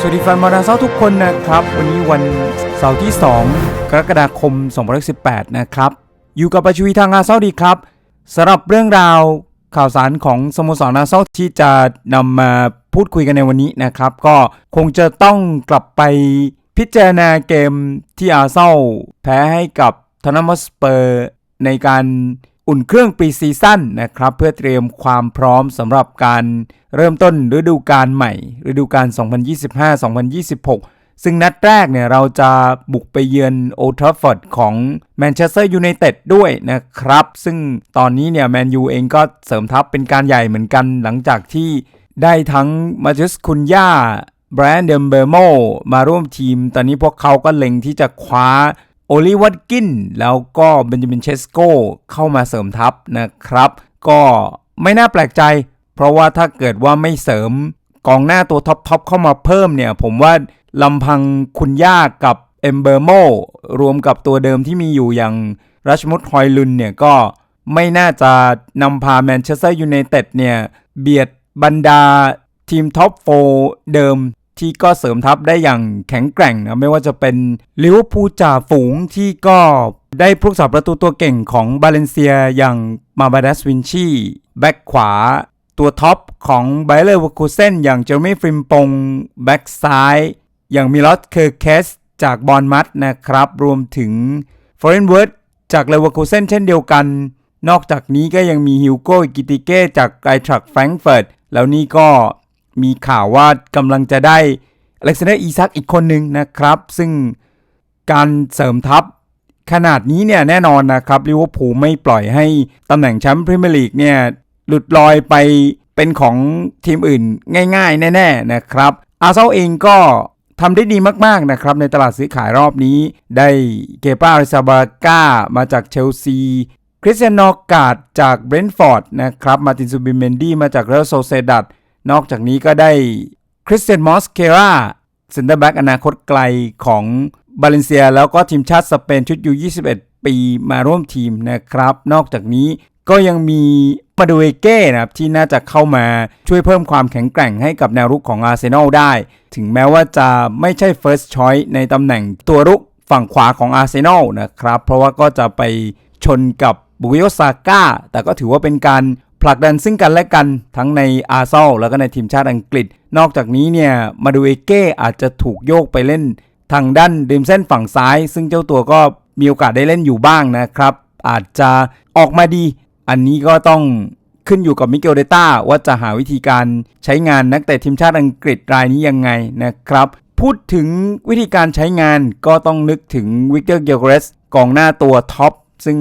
สวัสดีแฟนบอลาเซาทุกคนนะครับ วันนี้วันเสาร์ที่ 2 กรกฎาคม 2018 นะครับ อยู่กับประชุยทางอาเซาดีครับสำหรับเรื่องราวข่าวสารของสโมสรอาเซาที่จะนำมาพูดคุยกันในวันนี้นะครับ ก็คงจะต้องกลับไปพิจารณาเกมที่อาเซาแพ้ให้กับทนนัมสเปอร์ในการ อุ่นเครื่องปีซีซั่นนะครับ เพื่อเตรียมความพร้อมสำหรับการเริ่มต้นฤดูกาลใหม่ ฤดูกาล 2025-2026 ซึ่งนัดแรกเนี่ยเราจะบุกไปเยือนโอทราฟอร์ดของแมนเชสเตอร์ยูไนเต็ดด้วยนะครับ ซึ่งตอนนี้เนี่ยแมนยูเองก็เสริมทัพเป็นการใหญ่เหมือนกันหลังจากที่ได้ทั้งมาจิสคุนย่าแบรนด์เดมเบอร์โมมาร่วมทีม ตอนนี้พวกเขาก็เล็งที่จะคว้า โอลิวัตกินแล้วก็เบนจามินเชสโกเข้ามาเสริมทัพนะครับ ก็ไม่น่าแปลกใจ เพราะว่าถ้าเกิดว่าไม่เสริมกองหน้าตัวท็อปๆเข้ามาเพิ่มเนี่ย ผมว่าลำพังคุณย่ากับเอมเบอร์โมรวมกับตัวเดิมที่มีอยู่อย่างรัชมุดฮอยลุนเนี่ยก็ไม่น่าจะนำพาแมนเชสเตอร์ยูไนเต็ดเนี่ย เบียดบรรดาทีมท็อปโฟเดิม ที่ก็เสริมทัพได้อย่างแข็งแกร่งนะไม่ว่าจะเป็นลิเวอร์พูลจ่าฝูงที่ก็ได้ผู้รักษาประตูตัวเก่งของบาเลนเซียอย่างมาบาดัสวินชีแบ็กขวาตัวท็อปของไบเลอร์วคูเซนอย่างเจอร์มี่ฟริมปงแบ็กซ้าย อย่างมิลอสเคอร์เคสจากบอลมัดนะครับ รวมถึงฟอร์เรนเวิร์ดจากเลเวอร์คูเซนเช่นเดียวกัน นอกจากนี้ก็ยังมีฮิวโก้กิติเก้จากไกทรักแฟรงก์เฟิร์ตแล้วนี่ก็ มีข่าวว่ากำลังจะได้อเล็กซานเดอร์อีซักอีกคนหนึ่งนะครับ ซึ่งการเสริมทัพขนาดนี้เนี่ยแน่นอนนะครับลิเวอร์พูลไม่ปล่อยให้ตำแหน่งแชมป์พรีเมียร์ลีกเนี่ยหลุดลอยไปเป็นของทีมอื่นง่าย ๆ แน่ ๆ นะครับ อาร์เซนอลเองก็ทำได้ดีมากๆนะครับในตลาดซื้อขายรอบนี้ ได้เกปาอาริซาบาก้ามาจากเชลซี คริสเตียนนอกาดจากเบรนท์ฟอร์ดนะครับ มาตินซูบิเมนดี้มาจากเรอัลโซเซดัด นอกจากนี้ก็ได้คริสเตียนมอสเคราเซนเตอร์แบ็กอนาคตไกลของบาเลนเซีย แล้วก็ทีมชาติสเปนชุดยู21 ปีมาร่วมทีมนะครับ นอกจากนี้ก็ยังมีมาดูเอเก้นะครับที่น่าจะเข้ามาช่วยเพิ่มความแข็งแกร่งให้กับแนวรุกของอาร์เซนอลได้ ถึงแม้ว่าจะไม่ใช่ First Choice ในตำแหน่งตัวรุกฝั่งขวาของอาร์เซนอลนะครับ เพราะว่าก็จะไปชนกับบุกโยซาก้า แต่ก็ถือว่าเป็นการ ผลักดันซึ่งกันและกันทั้งในอาร์เซนแล้วก็ในทีมชาติอังกฤษ นอกจากนี้เนี่ยมาดูเอเก้อาจจะถูกโยกไปเล่น ทางด้านริมเส้นฝั่งซ้าย ซึ่งเจ้าตัวก็มีโอกาสได้เล่นอยู่บ้างนะครับ อาจจะออกมาดี อันนี้ก็ต้องขึ้นอยู่กับมิเกลเดต้าว่าจะหาวิธีการใช้งานนักเตะทีมชาติอังกฤษรายนี้ยังไงนะครับ พูดถึงวิธีการใช้งานก็ต้องนึกถึงวิกเตอร์เกลเกรสกองหน้าตัวท็อปซึ่ง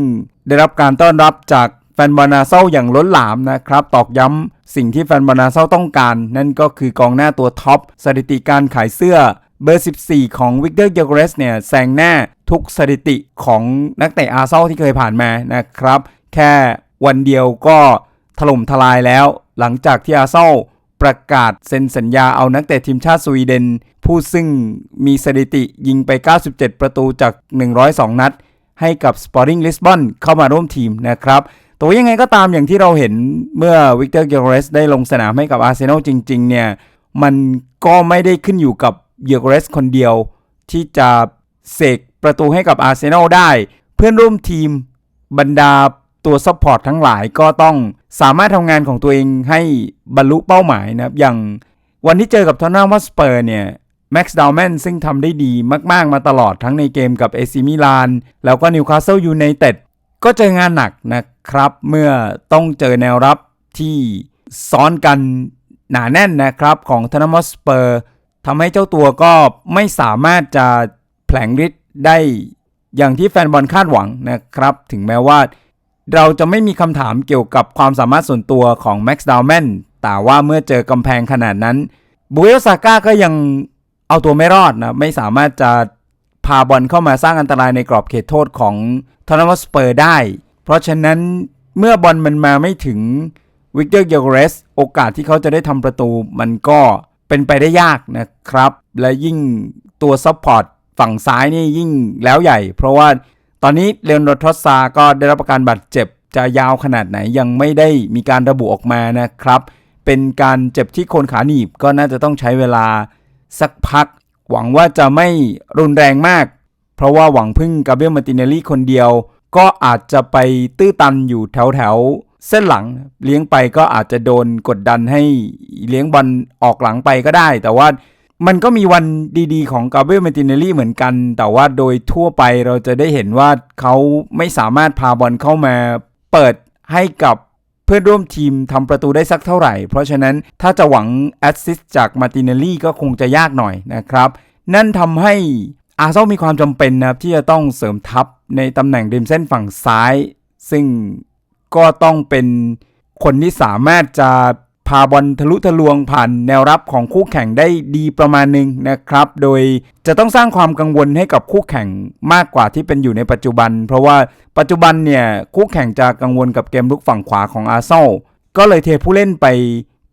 ได้รับการต้อนรับจาก แฟนบอลนาเซาอย่างล้นหลามนะครับ ตอกย้ำสิ่งที่แฟนบอลนาเซาต้องการ นั่นก็คือกองหน้าตัวท็อปสถิติการขายเสื้อเบอร์ 14 ของวิกเตอร์เกลเกรสเนี่ยแซงหน้าทุกสถิติของนักเตะอาร์เซนอลที่เคยผ่านมานะครับ แค่วันเดียวก็ถล่มทลายแล้ว หลังจากที่อาร์เซนอลประกาศเซ็นสัญญาเอานักเตะทีมชาติสวีเดน ผู้ซึ่งมีสถิติยิงไป 97 ประตูจาก 102 นัด ให้กับ Sporting Lisbon เข้ามาร่วมทีมนะครับ ตัวยังไงก็ตามอย่างที่เราเห็นเมื่อวิกเตอร์เกเรสได้ลงสนามให้กับอาร์เซนอลจริง ๆ เนี่ย มันก็ไม่ได้ขึ้นอยู่กับเยเกเรสคนเดียว ที่จะเสกประตูให้กับอาร์เซนอลได้ เพื่อนร่วมทีมบรรดาตัวซัพพอร์ตทั้งหลายก็ต้องสามารถทำงานของตัวเองให้บรรลุเป้าหมายนะครับ อย่างวันที่เจอกับทอนนามัสเปอร์เนี่ยแม็กซ์ดาวแมนซึ่งทำได้ดีมาก ๆ มาตลอดทั้งในเกมกับเอซิมิลานแล้วก็นิวคาสเซิลยูไนเต็ด ก็เจองานหนักนะครับ เมื่อต้องเจอแนวรับที่ซ้อนกันหนาแน่นนะครับของทอนมัสเปอร์ทำให้เจ้าตัวก็ไม่สามารถจะแผลงฤทธิ์ได้อย่างที่แฟนบอลคาดหวังนะครับ ถึงแม้ว่า เราจะไม่มีคำถามเกี่ยวกับความสามารถส่วนตัวของแม็กซ์ดาวแมนแต่ว่าเมื่อเจอกำแพงขนาดนั้นบุเอลซาก้าก็ยังเอาตัวไม่รอดนะ ไม่สามารถจะ พาบอลเข้ามาสร้างอันตรายในกรอบเขตโทษของทอนนัสเปอร์ได้ เพราะฉะนั้นเมื่อบอลมันมาไม่ถึงวิกเตอร์เกลเรสโอกาสที่เขาจะได้ทำประตูมันก็เป็นไปได้ยากนะครับ และยิ่งตัวซัพพอร์ตฝั่งซ้ายนี่ยิ่งแล้วใหญ่ เพราะว่าตอนนี้เลโอนโดทอสซาก็ได้รับการบาดเจ็บจะยาวขนาดไหนยังไม่ได้มีการระบุออกมานะครับ เป็นการเจ็บที่โคนขาหนีบก็น่าจะต้องใช้เวลาสักพัก หวังว่าจะไม่รุนแรงมาก เพราะว่าหวังพึ่งกาเบรียลมาติเนลลี่คนเดียว ก็อาจจะไปตื้อตันอยู่แถวแถวเส้นหลังเลี้ยงไปก็อาจจะโดนกดดันให้เลี้ยงบอลออกหลังไปก็ได้ แต่ว่ามันก็มีวันดีๆของกาเบรียลมาติเนลลี่เหมือนกัน แต่ว่าโดยทั่วไปเราจะได้เห็นว่าเขาไม่สามารถพาบอลเข้ามาเปิดให้กับ เพื่อนร่วมทีมทำประตูได้สักเท่าไหร่ เพราะฉะนั้นถ้าจะหวังแอสซิสต์จากมาติเนลลี่ก็คงจะยากหน่อยนะครับ นั่นทำให้อาร์เซนอลมีความจำเป็นนะครับที่จะต้องเสริมทัพในตำแหน่งริมเส้นฝั่งซ้าย ซึ่งก็ต้องเป็นคนที่สามารถจะ พาบอลทะลุทะลวงผ่านแนวรับของคู่แข่งได้ดีประมาณหนึ่งนะครับ โดยจะต้องสร้างความกังวลให้กับคู่แข่งมากกว่าที่เป็นอยู่ในปัจจุบัน เพราะว่าปัจจุบันเนี่ยคู่แข่งจะกังวลกับเกมลุกฝั่งขวาของอาร์เซนอลก็เลยเทผู้เล่นไป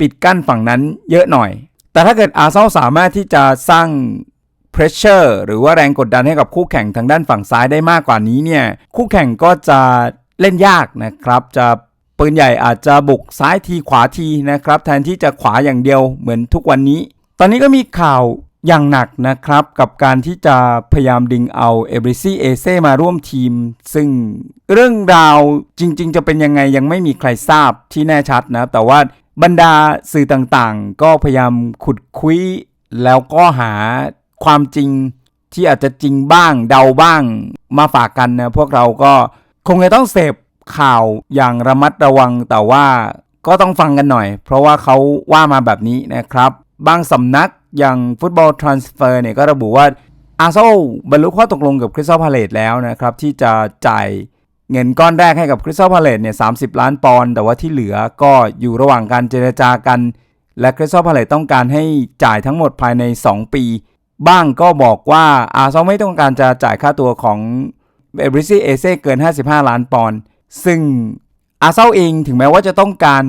ปิดกั้นฝั่งนั้นเยอะหน่อย แต่ถ้าเกิดอาร์เซนอลสามารถที่จะสร้าง pressure หรือว่าแรงกดดันให้กับคู่แข่งทางด้านฝั่งซ้ายได้มากกว่านี้เนี่ยคู่แข่งก็จะเล่นยากนะครับจะ ปืนใหญ่อาจจะบุกซ้ายทีขวาทีนะครับ แทนที่จะขวาอย่างเดียวเหมือนทุกวันนี้ ตอนนี้ก็มีข่าวอย่างหนักนะครับ กับการที่จะพยายามดึงเอาเอเบรซี่เอเซมาร่วมทีม ซึ่งเรื่องราวจริง ๆ จะเป็นยังไงยังไม่มีใครทราบที่แน่ชัดนะแต่ว่าบรรดาสื่อต่างๆ ก็พยายามขุดคุย แล้วก็หาความจริงที่อาจจะจริงบ้างเดาบ้างมาฝากกันนะพวกเราก็คงจะต้องเสพ ข่าวอย่างระมัดระวังแต่ว่าก็ต้องฟังกันหน่อย เพราะว่าเขาว่ามาแบบนี้นะครับ บางสำนักอย่างฟุตบอลทรานสเฟอร์เนี่ยก็ระบุว่าอาร์เซนอลบรรลุข้อตกลงกับคริสตัลพาเลตแล้วนะครับ ที่จะจ่ายเงินก้อนแรกให้กับคริสตัลพาเลตเนี่ยสาล้านปอนด์แต่ว่าที่เหลือก็อยู่ระหว่างการเจรจากัน และคริสตัลพาเลตต้องการให้จ่ายทั้งหมดภายใน 2 ปี บ้างก็บอกว่าอาร์เซนอลไม่ต้องการจะจ่ายค่าตัวของเอเบริซีเอเซ่เกิน 55 ล้านปอนด์ ซึ่งอาเซนอลเองถึงแม้ว่าจะต้องการ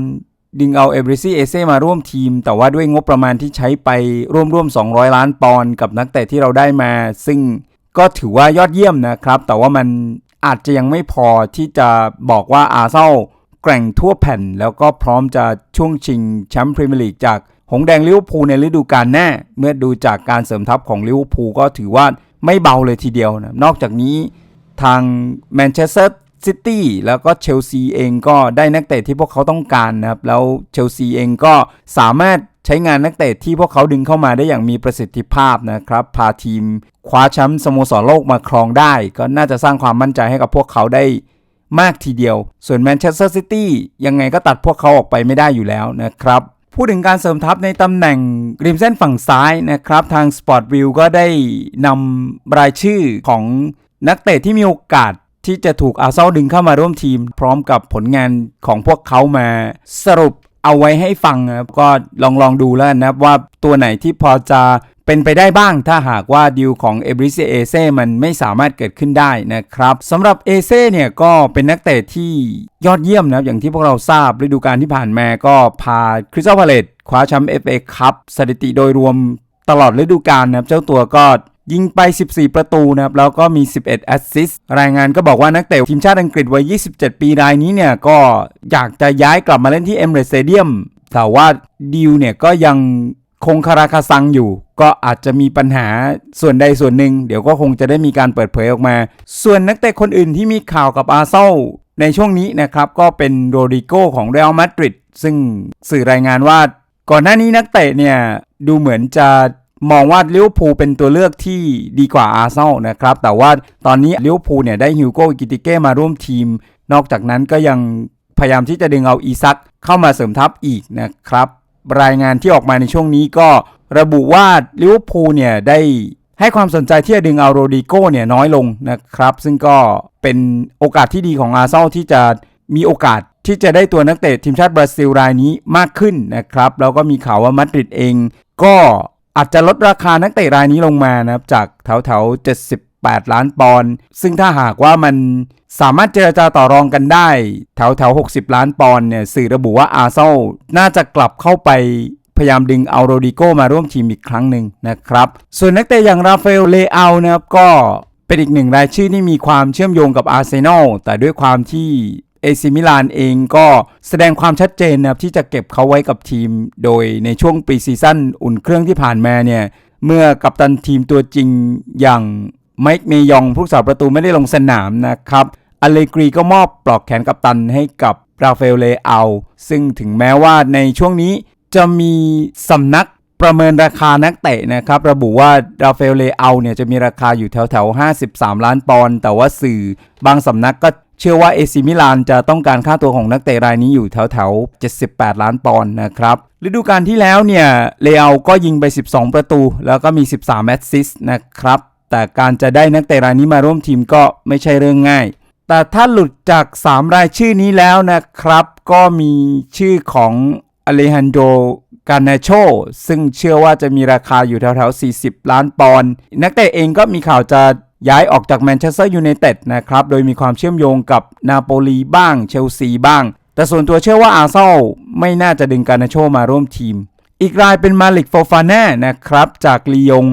ดึงเอาเอเบรซีเอเซมาร่วมทีม แต่ว่าด้วยงบประมาณที่ใช้ไปร่วมๆ 200 ล้านปอนด์กับนักเตะที่เราได้มา ซึ่งก็ถือว่ายอดเยี่ยมนะครับ แต่ว่ามันอาจจะยังไม่พอที่จะบอกว่าอาเซนอลแกร่งทั่วแผ่น แล้วก็พร้อมจะช่วงชิงแชมป์พรีเมียร์ลีกจากหงส์แดงลิเวอร์พูลในฤดูกาลหน้า เมื่อดูจากการเสริมทัพของลิเวอร์พูลก็ถือว่าไม่เบาเลยทีเดียวนะนอกจากนี้ทางแมนเชสเตอร์ ซิตี้แล้วก็เชลซีเองก็ได้นักเตะที่พวกเขาต้องการนะครับ แล้วเชลซีเองก็สามารถใช้งานนักเตะที่พวกเขาดึงเข้ามาได้อย่างมีประสิทธิภาพนะครับ พาทีมคว้าแชมป์สโมสรโลกมาครองได้ ก็น่าจะสร้างความมั่นใจให้กับพวกเขาได้มากทีเดียว ส่วนแมนเชสเตอร์ซิตี้ยังไงก็ตัดพวกเขาออกไปไม่ได้อยู่แล้วนะครับ พูดถึงการเสริมทัพในตำแหน่งริมเส้นฝั่งซ้ายนะครับ ทาง Sport View ก็ได้นำรายชื่อของนักเตะที่มีโอกาส ที่จะถูกอาเซนอลดึงเข้ามาร่วมทีม พร้อมกับผลงานของพวกเขามาสรุปเอาไว้ให้ฟังนะครับก็ลองลองดูแล้วนะครับว่าตัวไหนที่พอจะเป็นไปได้บ้างถ้าหากว่าดีลของเอบริเซเอเซมันไม่สามารถเกิดขึ้นได้นะครับสำหรับเอเซเนี่ยก็เป็นนักเตะที่ยอดเยี่ยมนะครับอย่างที่พวกเราทราบฤดูกาลที่ผ่านมาก็พาคริสตัลพาเลตคว้าแชมป์เอฟเอคัพสถิติโดยรวมตลอดฤดูกาลนะครับเจ้าตัวก็ ยิงไป 14 ประตูนะครับแล้วก็มี 11 แอสซิสต์รายงานก็บอกว่านักเตะทีมชาติอังกฤษวัย 27 ปีรายนี้เนี่ยก็อยากจะย้ายกลับมาเล่นที่เอมเรสเตเดียมแต่ว่าดิวเนี่ยก็ยังคงคาราคาซังอยู่ ก็อาจจะมีปัญหาส่วนใดส่วนหนึ่ง เดี๋ยวก็คงจะได้มีการเปิดเผยออกมา ส่วนนักเตะคนอื่นที่มีข่าวกับอาร์เซลในช่วงนี้นะครับก็เป็นโรดิโกของเรอัลมาดริดซึ่งสื่อรายงานว่าก่อนหน้านี้นักเตะเนี่ยดูเหมือนจะ มองว่าลิเวอร์พูลเป็นตัวเลือกที่ดีกว่าอาร์เซนอลนะครับ แต่ว่าตอนนี้ลิเวอร์พูลเนี่ยได้ฮิวโก้กิติเก้มาร่วมทีม นอกจากนั้นก็ยังพยายามที่จะดึงเอาอีซักเข้ามาเสริมทัพอีกนะครับ รายงานที่ออกมาในช่วงนี้ก็ระบุว่าลิเวอร์พูลเนี่ยได้ให้ความสนใจที่จะดึงเอาโรดิโก้เนี่ยน้อยลงนะครับ ซึ่งก็เป็นโอกาสที่ดีของอาร์เซนอลที่จะมีโอกาสที่จะได้ตัวนักเตะทีมชาติบราซิลรายนี้มากขึ้นนะครับ แล้วก็มีข่าวว่ามาดริดเองก็ อาจจะลดราคานักเตะรายนี้ลงมานะครับจากแถวแถว78 ล้านปอนด์ซึ่งถ้าหากว่ามันสามารถเจรจาต่อรองกันได้แถวแถว60 ล้านปอนด์เนี่ยสื่อระบุว่าอาร์เซลน่าจะกลับเข้าไปพยายามดึงเอาโรดิโกมาร่วมทีมอีกครั้งหนึ่งนะครับ ส่วนนักเตะอย่างราฟาเอลเลอานะครับก็เป็นอีกหนึ่งรายชื่อที่มีความเชื่อมโยงกับอาร์เซนอลแต่ด้วยความที่ เอซิมิลานเองก็แสดงความชัดเจนนะครับที่จะเก็บเขาไว้กับทีม โดยในช่วงปีซีซั่นอุ่นเครื่องที่ผ่านมาเนี่ยเมื่อกัปตันทีมตัวจริงอย่างไมค์เมยองผู้รักษาประตูไม่ได้ลงสนามนะครับอเลกรีก็มอบปลอกแขนกัปตันให้กับราเอลเลอาซึ่งถึงแม้ว่าในช่วงนี้จะมีสำนักประเมินราคานักเตะนะครับ ระบุว่าราเอลเลอาเนี่ยจะมีราคาอยู่แถวๆ 53 ล้านปอนด์แต่ว่าสื่อบางสำนักก็ เชื่อว่าเอซิมิลานจะต้องการค่าตัวของนักเตะรายนี้อยู่แถวๆ 78 ล้านปอนด์นะครับฤดูกาลที่แล้วเนี่ยเลอาก็ยิงไป 12 ประตู แล้วก็มี 13แอสซิสนะครับ แต่การจะได้นักเตะรายนี้มาร่วมทีมก็ไม่ใช่เรื่องง่าย แต่ถ้าหลุดจาก 3 รายชื่อนี้แล้วนะครับ ก็มีชื่อของอเลฮันโดกานาโชซึ่งเชื่อว่าจะมีราคาอยู่แถวๆ 40 ล้านปอนด์นักเตะเองก็มีข่าวจะ ย้ายออกจากแมนเชสเตอร์ยูไนเต็ดนะครับ โดยมีความเชื่อมโยงกับนาโปลีบ้างเชลซีบ้าง แต่ส่วนตัวเชื่อว่าอาร์เซนอลไม่น่าจะดึงการนาโชมาร่วมทีม อีกรายเป็นมาลิกโฟฟาน่านะครับ จากลียง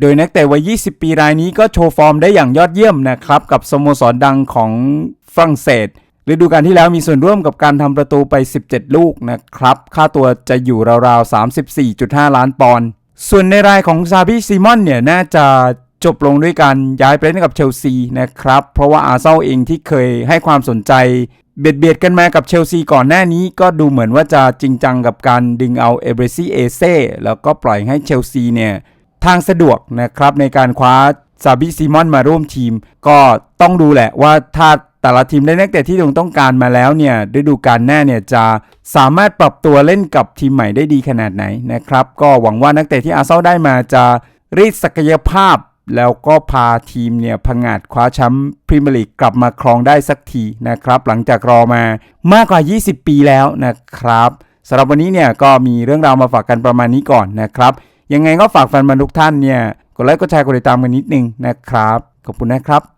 โดยนักเตะวัย 20 ปีรายนี้ก็โชว์ฟอร์มได้อย่างยอดเยี่ยมนะครับ กับสโมสรดังของฝรั่งเศสฤดูกาลที่แล้วมีส่วนร่วมกับการทำประตูไป 17 ลูกนะครับ ค่าตัวจะอยู่ราวๆ 34.5 ล้านปอนด์ ส่วนในรายของซาบิซิมอนเนี่ยน่าจะ จบลงด้วยการย้ายไปเล่นกับเชลซีนะครับ เพราะว่าอาร์เซนอลเองที่เคยให้ความสนใจเบียดเบียดกันมากับเชลซีก่อนหน้านี้ก็ดูเหมือนว่าจะจริงจังกับการดึงเอาเอเบรซี่เอเซ่แล้วก็ปล่อยให้เชลซีเนี่ย ทางสะดวกนะครับในการคว้าซาบิซิมอนมาร่วมทีม ก็ต้องดูแหละว่าถ้าแต่ละทีมได้นักเตะที่ตรงต้องการมาแล้วเนี่ยฤดูกาลหน้าเนี่ยจะสามารถปรับตัวเล่นกับทีมใหม่ได้ดีขนาดไหนนะครับ ก็หวังว่านักเตะที่อาเซนอลได้มาจะรีดศักยภาพ แล้วก็พาทีมเนี่ยพังงาดคว้าแชมป์พรีเมียร์ลีกกลับมาครองได้สักทีนะครับ หลังจากรอมามากกว่า 20 ปีแล้วนะครับสำหรับวันนี้เนี่ยก็มีเรื่องราวมาฝากกันประมาณนี้ก่อนนะครับ ยังไงก็ฝากแฟนบอลทุกท่านเนี่ยกดไลค์กดแชร์กดติดตามกันนิดนึงนะครับ ขอบคุณนะครับ